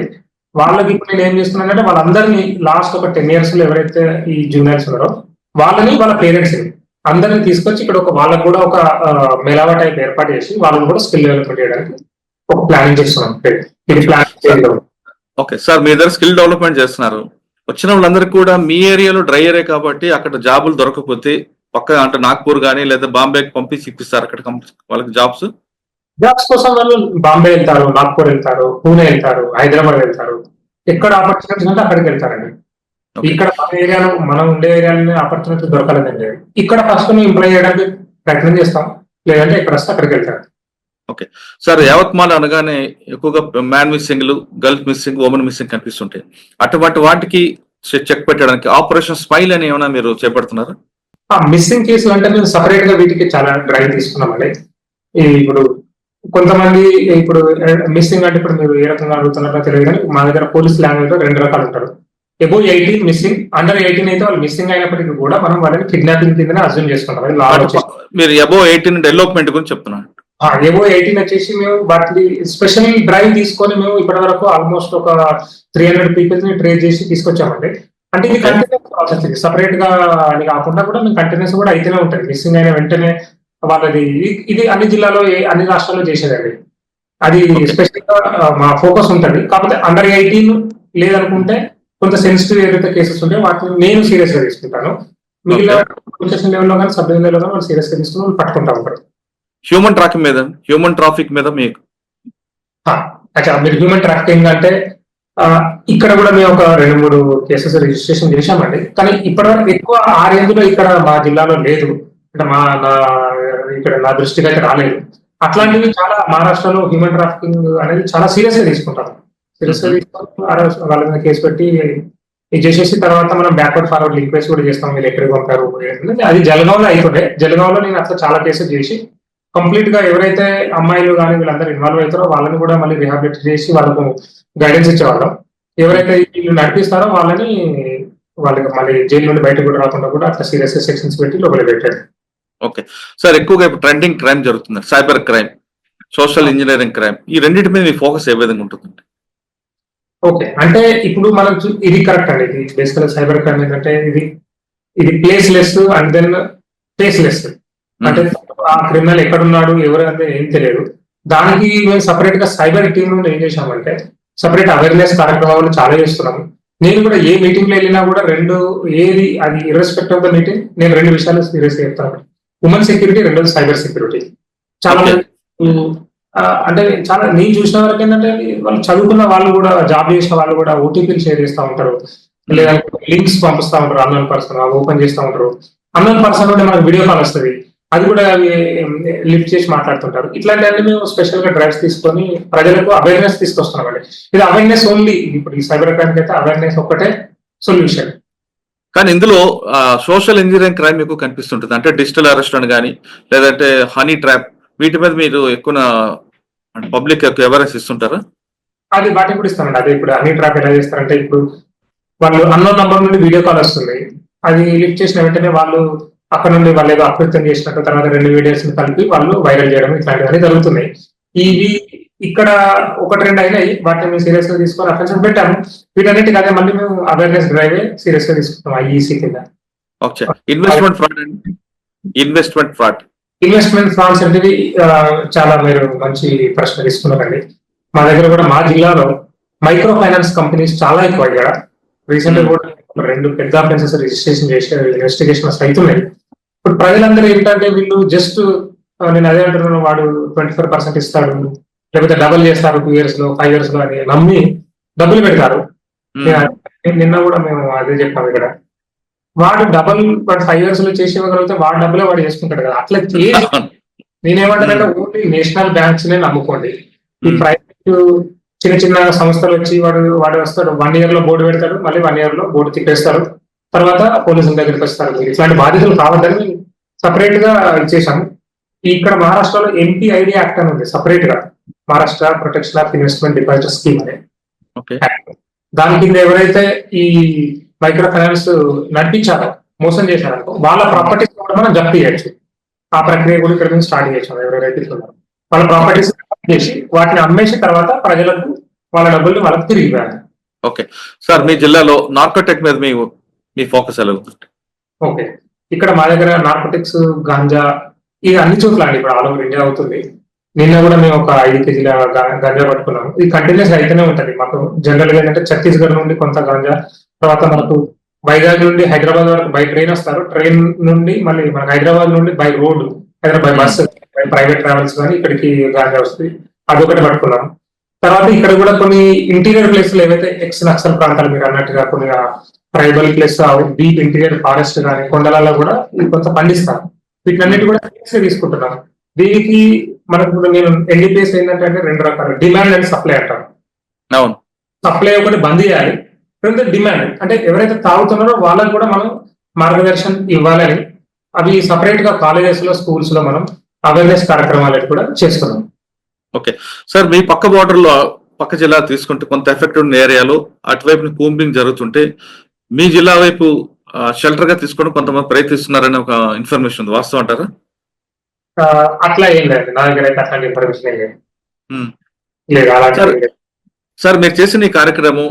వాళ్ళకి ఇప్పుడు నేను ఏం చేస్తున్నానంటే వాళ్ళందరినీ లాస్ట్ ఒక టెన్ ఇయర్స్లో ఎవరైతే ఈ జూనియర్స్ ఉన్నారో వాళ్ళని వాళ్ళ పేరెంట్స్ అందరిని తీసుకొచ్చి ఇక్కడ ఒక వాళ్ళకు కూడా ఒక మెలావా టైప్ ఏర్పాటు చేసి వాళ్ళని కూడా స్కిల్ డెవలప్మెంట్ చేయడానికి ఒక ప్లానింగ్ చేస్తున్నాం. ఇది ప్లాన్ ఓకే సార్ మీ దగ్గర స్కిల్ డెవలప్మెంట్ చేస్తున్నారు. వచ్చిన వాళ్ళందరికీ కూడా మీ ఏరియాలో డ్రై ఏరియా కాబట్టి అక్కడ జాబులు దొరకకపోతే పక్క అంటే నాగ్పూర్ కానీ లేదా బాంబేకి పంపించి ఇప్పిస్తారు అక్కడ వాళ్ళకి జాబ్స్. జాబ్స్ కోసం వాళ్ళు బాంబే వెళ్తారు నాగ్పూర్ వెళ్తారు పూణే వెళ్తారు హైదరాబాద్ వెళ్తారు. ఎక్కడ ఆపర్చునిటీస్ ఉంటే అక్కడికి వెళ్తారండి. ఇక్కడ మన ఏరియాలో మనం ఉండే ఏరియాలో ఆపర్చునిటీ దొరకలేదండి. ఇక్కడ ఫస్ట్ మేము ఇంప్లాయ్ చేయడానికి ప్రయత్నం చేస్తాం. లేదంటే ఎక్కడ వస్తే అక్కడికి వెళ్తారు. సార్ యావత్మాల్ అనగానే ఎక్కువగా మ్యాన్ మిస్సింగ్లు గర్ల్స్ మిస్సింగ్ ఉమెన్ మిస్సింగ్ కనిపిస్తుంటాయి. అటువంటి వాటికి చెక్ పెట్టడానికి ఆపరేషన్ స్మైల్ అని ఏమైనా మీరు చేపడుతున్నారు? మిస్సింగ్ కేసులు అంటే మేము సపరేట్గా వీటికి చాలా డ్రైవ్ తీసుకున్నామండి. ఇప్పుడు కొంతమంది ఇప్పుడు మిస్సింగ్ అంటే ఇప్పుడు మీరు ఏ రకంగా అడుగుతున్నారో తెలియదు మా దగ్గర పోలీస్ లాంగ్వేజ్లో రెండు రకాలు ఉంటారు. Above eighteen missing under eighteen అయితే వాళ్ళు మిస్సింగ్ అయినప్పటికీ కూడా మనం వాళ్ళని కిడ్నాపింగ్ కిందనే అర్జున్ చేసుకుంటాం. మీరు అబో ఎయిటీన్ డెవలప్మెంట్ గురించి చెప్తున్నాను ఏవో ఎయిటీన్ వచ్చేసి మేము వాటిని స్పెషల్ డ్రైవ్ తీసుకొని మేము ఇప్పటి వరకు ఆల్మోస్ట్ ఒక త్రీ హండ్రెడ్ పీపుల్స్ని ట్రేడ్ చేసి తీసుకొచ్చామండి. అంటే ఇది. కంటిన్యూస్ ప్రాసెస్ ఇది. సపరేట్గా అని కాకుండా కూడా మేము కంటిన్యూస్ కూడా అయితేనే ఉంటుంది మిస్సింగ్ అయిన వెంటనే వాళ్ళది ఇది- అన్ని జిల్లాలో అన్ని రాష్ట్రాల్లో చేసేదండి. అది. స్పెషల్గా మా ఫోకస్ ఉంటుంది. కాకపోతే అండర్ ఎయిటీన్ లేదనుకుంటే కొంత సెన్సిటివ్ ఏదైతే కేసెస్ ఉంటాయో వాటిని నేను సీరియస్గా తీసుకుంటాను. మిగిలిన లెవెల్లో కానీ సబ్ లెవెల్లో కానీ వాళ్ళు సీరియస్గా తీసుకుని వాళ్ళు పట్టుకుంటా ఉంటారు. హ్యూమన్ ట్రాఫిక్ మీద హ్యూమన్ ట్రాఫిక్ మీద మీకు? అచ్చా మీరు హ్యూమన్ ట్రాఫికింగ్ అంటే ఇక్కడ కూడా మేము ఒక రెండు మూడు కేసెస్ రిజిస్ట్రేషన్ చేశామండి. కానీ ఇప్పటివరకు ఎక్కువ ఆ రేంజ్లో ఇక్కడ మా జిల్లాలో లేదు. అంటే మా నా ఇక్కడ నా దృష్టికి అయితే రాలేదు. అట్లాంటివి చాలా మహారాష్ట్రలో హ్యూమన్ ట్రాఫికింగ్ అనేది చాలా సీరియస్గా తీసుకుంటారు సీరియస్గా రోజు వాళ్ళ మీద కేసు పెట్టి ఇది చేసేసి తర్వాత మనం బ్యాక్వర్డ్ ఫార్వర్డ్ లింక్వేజ్ కూడా చేస్తాం. వీళ్ళు ఎక్కడికి పంపారు? అది జలగాంలో అయిపోతే జలగాంలో నేను అట్లా చాలా కేసెస్ చేసి కంప్లీట్గా ఎవరైతే అమ్మాయిలు కానీ వీళ్ళందరూ ఇన్వాల్వ్ అవుతారో వాళ్ళని కూడా మళ్ళీ రిహాబిలిట్ చేసి వాళ్ళకు గైడెన్స్ ఇచ్చేవాళ్ళం. ఎవరైతే వీళ్ళు నడిపిస్తారో వాళ్ళని వాళ్ళకి మళ్ళీ జైలు నుండి బయటకు కూడా రాకుండా కూడా అట్లా సీరియస్ సెక్షన్స్ పెట్టి లోపల పెట్టారు. ఓకే. సార్ ఎక్కువగా ఇప్పుడు ట్రెండింగ్ క్రైమ్ జరుగుతుంది. Cyber crime social engineering crime ఈ రెండింటి మీద మీ ఫోకస్ ఏ విధంగా ఉంటుందండి? ఓకే. అంటే ఇప్పుడు మనం ఇది కరెక్ట్ అండి. ఇది బేసికల్ సైబర్ క్రైమ్ ఏంటంటే ఇది ఇది placeless and then faceless అంటే ఆ క్రిమినల్ ఎక్కడున్నాడు ఎవరు అంటే ఏం తెలియదు. దానికి మేము సపరేట్గా సైబర్ టీమ్ నుండి ఏం చేశామంటే సపరేట్ అవేర్నెస్ కార్యక్రమాలు చాలా చేస్తున్నాము నేను కూడా ఏ మీటింగ్లో వెళ్ళినా కూడా రెండు ఏది అది ఇర్రెస్పెక్ట్ ఆఫ్ ద మీటింగ్ నేను రెండు విషయాలు సీరియస్ చెప్తాను. ఉమెన్ సెక్యూరిటీ రెండోది సైబర్ సెక్యూరిటీ చాలా అంటే చాలా నేను చూసిన వరకు ఏంటంటే వాళ్ళు చదువుకున్న వాళ్ళు కూడా జాబ్ చేసిన వాళ్ళు కూడా ఓటీపీలు షేర్ చేస్తూ ఉంటారు. లేదా లింక్స్ పంపిస్తా ఉంటారు అన్నోన్ పర్సన్ ఓపెన్ చేస్తూ ఉంటారు. అన్నోన్ పర్సన్ నుండి మనకు వీడియో కాల్ వస్తుంది. అది కూడా అవి లిఫ్ట్ చేసి మాట్లాడుతుంటారు. ఇట్లాంటివన్నీ మేము స్పెషల్గా డ్రైవ్స్ తీసుకొని ప్రజలకు అవేర్నెస్ తీసుకొస్తున్నామండి. ఇది అవేర్నెస్ ఓన్లీ ఇప్పుడు ఈ సైబర్ క్రైమ్ అయితే అవేర్నెస్ ఒక్కటే సొల్యూషన్ కానీ ఇందులో సోషల్ ఇంజనీరింగ్ క్రైమ్ ఎక్కువ కనిపిస్తుంటుంది. అంటే డిజిటల్ అరెస్ట్ అని కానీ లేదంటే హనీ ట్రాప్ వీటి మీద మీరు ఎక్కువ పబ్లిక్ ఎక్కువ అవేర్నెస్ ఇస్తుంటారా? అది వాటికి కూడా ఇస్తానండి అదే ఇప్పుడు హనీ ట్రాప్ ఎలా చేస్తారంటే ఇప్పుడు వాళ్ళు అన్నో నంబర్ నుండి వీడియో కాల్ వస్తుంది. అది లిఫ్ట్ చేసిన వెంటనే వాళ్ళు అక్కడ నుండి వాళ్ళు ఏదో అకృత్యం చేసినట్టు తర్వాత రెండు వీడియోస్ కలిపి వాళ్ళు వైరల్ చేయడం ఇట్లాంటివన్నీ జరుగుతున్నాయి. ఇవి ఇక్కడ ఒకటి రెండు అయినాయి. వాటిని మేము సీరియస్గా తీసుకొని అఫెన్షన్ పెట్టాము. వీటన్నిటికి అదే మళ్ళీ మేము అవేర్నెస్ డ్రైవ్ సీరియస్గా తీసుకుంటాం ఐఈసీ కింద. Okay. Investment fraud investment fraud investment funds అనేవి ఆ, చాలా మీరు మంచి ప్రశ్న తీసుకున్నారండి. మా దగ్గర కూడా మా జిల్లాలో మైక్రో ఫైనాన్స్ కంపెనీస్ చాలా ఎక్కువ ఇక్కడ రీసెంట్గా కూడా రెండు పెద్ద అఫెన్సెస్ రిజిస్ట్రేషన్ చేసే ఇన్వెస్టిగేషన్ అవుతున్నాయి. ఇప్పుడు ప్రజలందరూ ఏంటంటే వీళ్ళు జస్ట్ నేను అదే అంటున్నాను వాడు ట్వంటీ ఫోర్ పర్సెంట్ ఇస్తాడు. లేకపోతే డబల్ చేస్తారు టూ ఇయర్స్లో ఫైవ్ ఇయర్స్లో అని నమ్మి డబ్బులు పెడతారు. నేను నిన్న కూడా మేము అదే చెప్పాము ఇక్కడ. వాడు డబల్ వాడు ఫైవ్ ఇయర్స్లో చేసి ఇవ్వగలిగితే వాడు డబ్బులే వాడు చేసుకుంటాడు కదా. అట్లా చేసి నేనేమంటానంటే ఓన్లీ నేషనల్ బ్యాంక్స్ నే నమ్ముకోండి. ఈ ప్రైవేట్ చిన్న చిన్న సంస్థలు వచ్చి వాడు వాడు వస్తాడు వన్ ఇయర్లో బోర్డు పెడతాడు మళ్ళీ వన్ ఇయర్లో బోర్డు తిప్పేస్తారు. తర్వాత పోలీసుల దగ్గరికి వస్తారు. ఇట్లాంటి బాధ్యతలు కావద్దని సపరేట్గా ఇచ్చేసాము ఇక్కడ మహారాష్ట్రలో ఎంపీ ఐడి యాక్ట్ అని ఉంది సపరేట్గా. Maharashtra protection of investment deposit scheme అని. దాని కింద ఎవరైతే ఈ మైక్రో ఫైనాన్స్ నడిపించారో మోసం చేశారనుకో వాళ్ళ ప్రాపర్టీస్ కూడా మనం జప్తు చేయొచ్చు. ఆ ప్రక్రియ కూడా ఇక్కడ నుంచి స్టార్ట్ చేసాం ఎవరైతే ఇస్తున్నారో వాళ్ళ ప్రాపర్టీస్ చేసి వాటిని అమ్మేసిన తర్వాత ప్రజలకు వాళ్ళ డబ్బుల్ని వాళ్ళకి తిరిగి ఇవ్వాలి. ఓకే. సార్ మీ జిల్లాలో నార్కోటెక్ మీద మీ మీ ఫోకస్ ఎలా ఓకే. ఇక్కడ మా దగ్గర నార్కోటిక్స్ గాంజా ఇది అన్ని చోట్ల అండి ఇప్పుడు ఆల్ ఓవర్ ఇండియా అవుతుంది. నిన్న కూడా మేము ఒక ఐదు కేజీల గంజా పట్టుకున్నాము. ఇది కంటిన్యూస్ అయితేనే ఉంటది. మాకు జనరల్గా ఏంటంటే ఛత్తీస్గఢ్ నుండి కొంత గంజా తర్వాత మనకు వైజాగ్ నుండి హైదరాబాద్ వరకు బై ట్రైన్ వస్తారు. ట్రైన్ నుండి మళ్ళీ మనకి హైదరాబాద్ నుండి by road Hyderabad by bus by private travels కానీ ఇక్కడికి గాంజా వస్తుంది. అదొకటి పట్టుకున్నాం తర్వాత ఇక్కడ కూడా కొన్ని ఇంటీరియర్ ప్లేస్లు ఏవైతే ఎక్స్ నక్సల్ ప్రాంతాలు మీరు అన్నట్టుగా కొన్ని tribal place deep interior forest కానీ కొండలలో కూడా ఇది కొంత పండిస్తారు. వీటినన్నిటి కూడా తీసుకుంటున్నాం దీనికి మనకు నేను ఎన్డీపీఎస్ ఏంటంటే అంటే రెండు రకాలు. డిమాండ్ అండ్ సప్లై అంటారు. అవును. సప్లై ఒకటి బంద్ చేయాలి రెండు డిమాండ్ అంటే ఎవరైతే తాగుతున్నారో వాళ్ళకి కూడా మనం మార్గదర్శనం ఇవ్వాలని అవి సపరేట్గా కాలేజెస్లో స్కూల్స్లో మనం అవేర్నెస్ కార్యక్రమాలు కూడా చేస్తున్నాం సార్ మీ పక్క బార్డర్లో పక్క జిల్లా తీసుకుంటే కొంత ఎఫెక్ట్ ఉన్న ఏరియాలో అటువైపు కూంబింగ్ జరుగుతుంటే మీ జిల్లా వైపు షెల్టర్గా తీసుకోవడం కొంతమంది ప్రయత్నిస్తున్నారని ఒక ఇన్ఫర్మేషన్ ఉంది. వాస్తవం అంటారా? అట్లా ఏం లేదు. నా దగ్గర అయితే అట్లాంటి ఇన్ఫర్మేషన్ ఏం లేదు. సరే. సార్ మీరు చేసిన ఈ కార్యక్రమం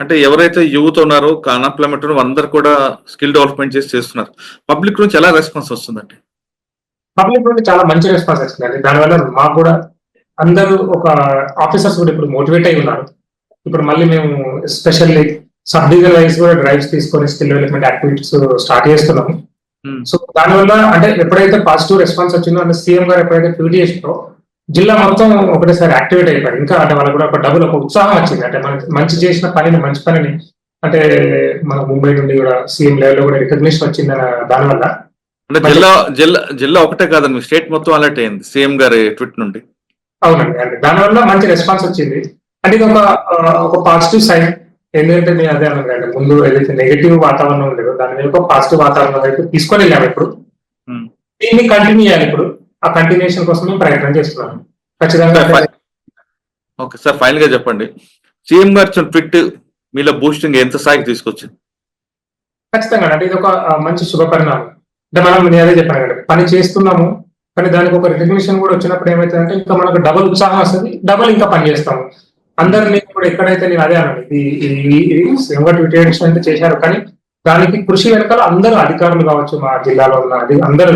అంటే ఎవరైతే యువత ఉన్నారో అన్ఎంప్లాయ్మెంట్ ఉన్నారో అందరు కూడా స్కిల్ డెవలప్మెంట్ చేసి చేస్తున్నారు. పబ్లిక్ నుంచి ఎలా రెస్పాన్స్ వస్తుందండి? పబ్లిక్ నుండి చాలా మంచి రెస్పాన్స్ వచ్చిందండి దానివల్ల మాకు కూడా అందరూ ఒక ఆఫీసర్స్ కూడా ఇప్పుడు మోటివేట్ అయి ఉన్నారు. ఇప్పుడు మళ్ళీ మేము ఎస్పెషల్లీ సబ్ డివిజన్ వైజ్ కూడా డ్రైవ్స్ తీసుకొని స్కిల్ డెవలప్మెంట్ యాక్టివిటీస్ స్టార్ట్ చేస్తున్నాము. Hmm. సో దానివల్ల అంటే ఎప్పుడైతే పాజిటివ్ రెస్పాన్స్ వచ్చిందో అంటే సీఎం గారు ఎప్పుడైతే ట్వీట్ చేసిందో జిల్లా మొత్తం ఒకటేసారి యాక్టివేట్ అయిపోయారు. ఇంకా అంటే వాళ్ళకి కూడా ఒక డబుల్ ఒక ఉత్సాహం వచ్చింది. అంటే మన మంచి చేసిన పనిని మంచి పనిని అంటే మన ముంబై నుండి కూడా సీఎం లెవెల్లో కూడా రికగ్నిషన్ వచ్చింది దానివల్ల. అంటే జిల్లా జిల్లా జిల్లా ఒకటే కాదండి స్టేట్ మొత్తం అలర్ట్ అయింది సీఎం గారి ట్విట్ నుండి. అవునండి అంటే దానివల్ల మంచి రెస్పాన్స్ వచ్చింది. అంటే ఇది ఒక ఒక పాజిటివ్ సైన్ ఎందుకంటే నేను అదే కదండి ముందు ఏదైతే నెగిటివ్ వాతావరణం ఉండేదో దాని మీద పాజిటివ్ వాతావరణం వైపు తీసుకొని వెళ్ళాము ఇప్పుడు. దీన్ని కంటిన్యూ చేయాలి ఇప్పుడు. ఆ కంటిన్యూషన్ కోసం మేము ప్రయత్నం చేస్తున్నాము ఖచ్చితంగా ఓకే సార్ ఫైనల్గా చెప్పండి. సీఎం గారు ట్విట్ మీలో బూస్టింగ్ ఎంత స్థాయికి తీసుకొచ్చింది? ఖచ్చితంగా అంటే ఇది ఒక మంచి శుభ పరిణామం. అంటే మనం నేను అదే చెప్పాను కదా పని చేస్తున్నాము కానీ దానికి ఒక రికగ్నిషన్ కూడా వచ్చినప్పుడు ఏమైతుందంటే ఇంకా మనకు డబుల్ ఉత్సాహం వస్తుంది డబుల్ ఇంకా పని చేస్తాము. అందరు నేను కూడా ఎక్కడైతే నేను అదే అన్నాను ఇది వెంకట విటేషన్ అయితే చేశారు కానీ దానికి కృషి వెనకాల అందరూ అధికారులు కావచ్చు మా జిల్లాలో ఉన్న అది అందరూ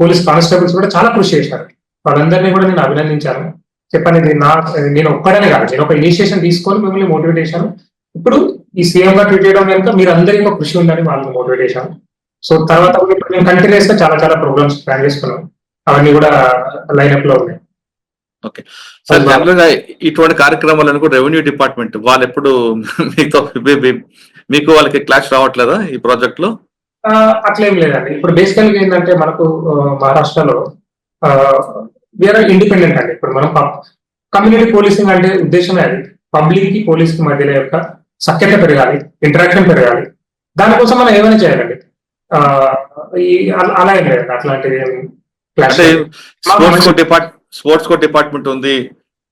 పోలీస్ కానిస్టేబుల్స్ కూడా చాలా కృషి చేశారు. వాళ్ళందరినీ కూడా నేను అభినందించాను. చెప్పాను ఇది నా నేను ఒక్కడనే కాదు నేను ఒక ఇనిషియేషన్ తీసుకొని మిమ్మల్ని మోటివేట్ చేశాను. ఇప్పుడు ఈ సీఎం గా ట్వీట్ చేయడం కనుక మీరు అందరికీ ఒక కృషి ఉందని వాళ్ళని మోటివేట్ చేశాను. సో తర్వాత మేము కంటిన్యూస్గా చాలా చాలా ప్రోగ్రామ్స్ ప్లాన్ చేసుకున్నాం అవన్నీ కూడా లైన్ అప్లో ఉన్నాయి. సార్ జనరల్గా ఇటువంటి కార్యక్రమాలను కూడా రెవెన్యూ డిపార్ట్మెంట్ వాళ్ళు ఎప్పుడు మీతో మీకు వాళ్ళకి క్లాష్ రావట్లేదా ఈ ప్రాజెక్ట్లో అట్లేం లేదండి. ఇప్పుడు బేసికల్గా ఏంటంటే మనకు మహారాష్ట్రలో వేరే ఇండిపెండెంట్ అండి. ఇప్పుడు మనం కమ్యూనిటీ పోలీసింగ్ అంటే ఉద్దేశమే అది. పబ్లిక్కి పోలీస్కి మధ్యలో యొక్క సఖ్యత పెరగాలి ఇంటరాక్షన్ పెరగాలి. దానికోసం మనం ఏమైనా చేయాలండి? అలా- ఏం లేదండి. అట్లాంటిది డిపార్ట్ స్పోర్ట్స్ కో డిపార్ట్మెంట్ ఉంది.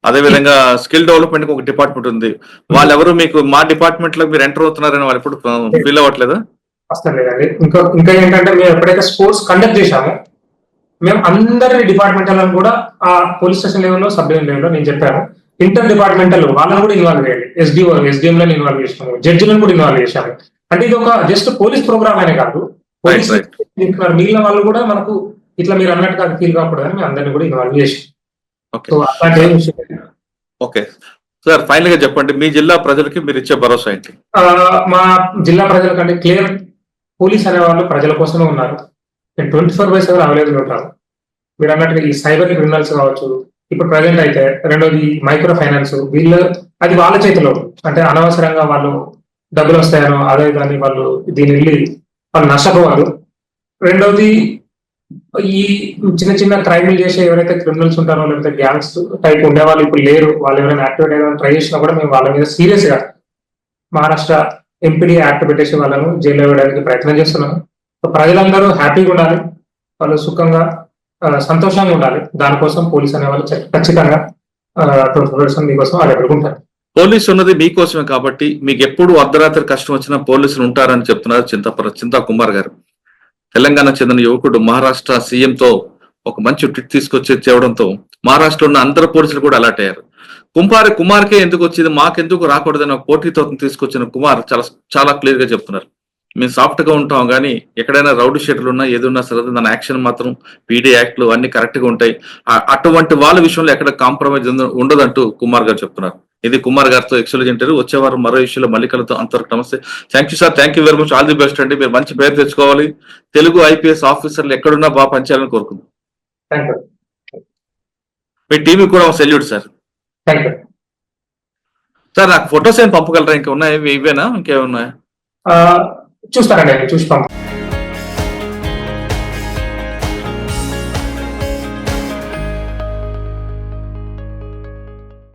అదే విధంగా స్కిల్ డెవలప్మెంట్ ఒక డిపార్ట్మెంట్ ఉంది. వాళ్ళెవరు మీకు మా డిపార్ట్మెంట్లో మీరు ఎంటర్ అవుతున్నారని వాళ్ళు ఎప్పుడు ఫీల్ అవ్వట్లేదా? వస్తాం లేదండి. ఇంకా ఇంకా ఏంటంటే మేము ఎప్పుడైతే స్పోర్ట్స్ కండక్ట్ చేశామో మేము అందరి డిపార్ట్మెంటల్ కూడా ఆ పోలీస్ స్టేషన్ లెవెల్లో సబ్ డివిజన్ లెవెల్లో నేను చెప్పాను. ఇంటర్ డిపార్ట్మెంటల్ వాళ్ళని కూడా ఇన్వాల్వ్ చేయాలి ఎస్డిఓ ఎస్డిఎం లను ఇన్వాల్వ్ చేసాము జడ్జిలను కూడా ఇన్వాల్వ్ చేశాము. అంటే ఇది ఒక జస్ట్ పోలీస్ ప్రోగ్రామ్ అనే కాదు. మిగిలిన వాళ్ళు కూడా మనకు ఇట్లా మీరు అన్నట్టుగా ఫీల్ కాకూడదు అని మేము అందరిని కూడా ఇన్వాల్వ్ చేసాం ఓకే సార్ ఫైనల్గా చెప్పండి మీ జిల్లా ప్రజలకి మీరు ఇచ్చే భరోసా ఏంటి? మా జిల్లా ప్రజల కంటే క్లియర్ పోలీస్ అనే వాళ్ళు ప్రజల కోసమే ఉన్నారు. నేను twenty four by seven available ఉంటాను మీరు అన్నట్టుగా ఈ సైబర్ క్రిమినల్స్ కావచ్చు ఇప్పుడు ప్రజెంట్ అయితే రెండోది మైక్రో ఫైనాన్స్ వీళ్ళు అది వాళ్ళ చేతిలో. అంటే అనవసరంగా వాళ్ళు డబ్బులు వస్తాయనో అదే దాన్ని వాళ్ళు దీని వెళ్ళి వాళ్ళు నష్టపోవాలి. రెండోది ఈ చిన్న చిన్న క్రైమ్లు చేసే ఎవరైతే క్రిమినల్స్ ఉంటారో లేకపోతే గ్యాంగ్స్ టైప్ ఉండే వాళ్ళు ఇప్పుడు లేరు వాళ్ళు ఎవరైనా యాక్టివేట్ అయ్యాలని ట్రై చేసినా కూడా మేము వాళ్ళ మీద సీరియస్గా మహారాష్ట్ర ఎంపీడీ యాక్ట్ పెట్టేసి వాళ్ళను జైల్లో వేయడానికి ప్రయత్నం చేస్తున్నాము. ప్రజలందరూ హ్యాపీగా ఉండాలి. వాళ్ళు సుఖంగా సంతోషంగా ఉండాలి. దానికోసం పోలీస్ అనే వాళ్ళు ఖచ్చితంగా ట్వంటీ పర్సెంట్ మీకోసం వాళ్ళు ఎదుర్కొంటారు పోలీసు ఉన్నది మీకోసమే కాబట్టి మీకు ఎప్పుడు అర్ధరాత్రి కష్టం వచ్చినా పోలీసులు ఉంటారని చెప్తున్నారు చింతపర చింతా కుమార్ గారు. తెలంగాణ చెందిన యువకుడు మహారాష్ట్ర సీఎం తో ఒక మంచి ట్విట్ తీసుకొచ్చి తేవడంతో మహారాష్ట్రలో ఉన్న అందరు పోలీసులు కూడా అలర్ట్ అయ్యారు. కుంపారి కుమార్కే ఎందుకు వచ్చింది మాకెందుకు రాకూడదని ఒక పోటీతో తీసుకొచ్చిన కుమార్ చాలా చాలా క్లియర్గా చెప్తున్నారు. మేము సాఫ్ట్గా ఉంటాం కానీ ఎక్కడైనా రౌడ్ షెడ్లు ఉన్నా ఏదున్నా సరే దాని యాక్షన్ మాత్రం పీడీ యాక్ట్లు అన్ని కరెక్ట్గా ఉంటాయి అటువంటి వాళ్ళ విషయంలో ఎక్కడ కాంప్రమైజ్ ఉండదంటూ కుమార్ గారు చెప్తున్నారు. ఇది కుమార్ గారితో ఎక్సలెంట్ ఇంటర్వ్యూ వచ్చే వారం మరో ఇష్యూలో మళ్ళీ కలుద్దాం. అంతవరకు నమస్తే. Thank you sir thank you very much all the best అండి. మీరు మంచి పేరు తెచ్చుకోవాలి. తెలుగు ఐపీఎస్ ఆఫీసర్లు ఎక్కడున్నా బాగా పనిచేయాలని కోరుకుందాం. మీ టీవీ కూడా సెల్యూట్ సార్ సార్ నాకు ఫొటోస్ ఏం పంపగలరా? ఇంకా ఉన్నాయా ఇవి- ఇవేనా? ఇంకేమున్నాయా? చూస్తానండి. చూసి పంప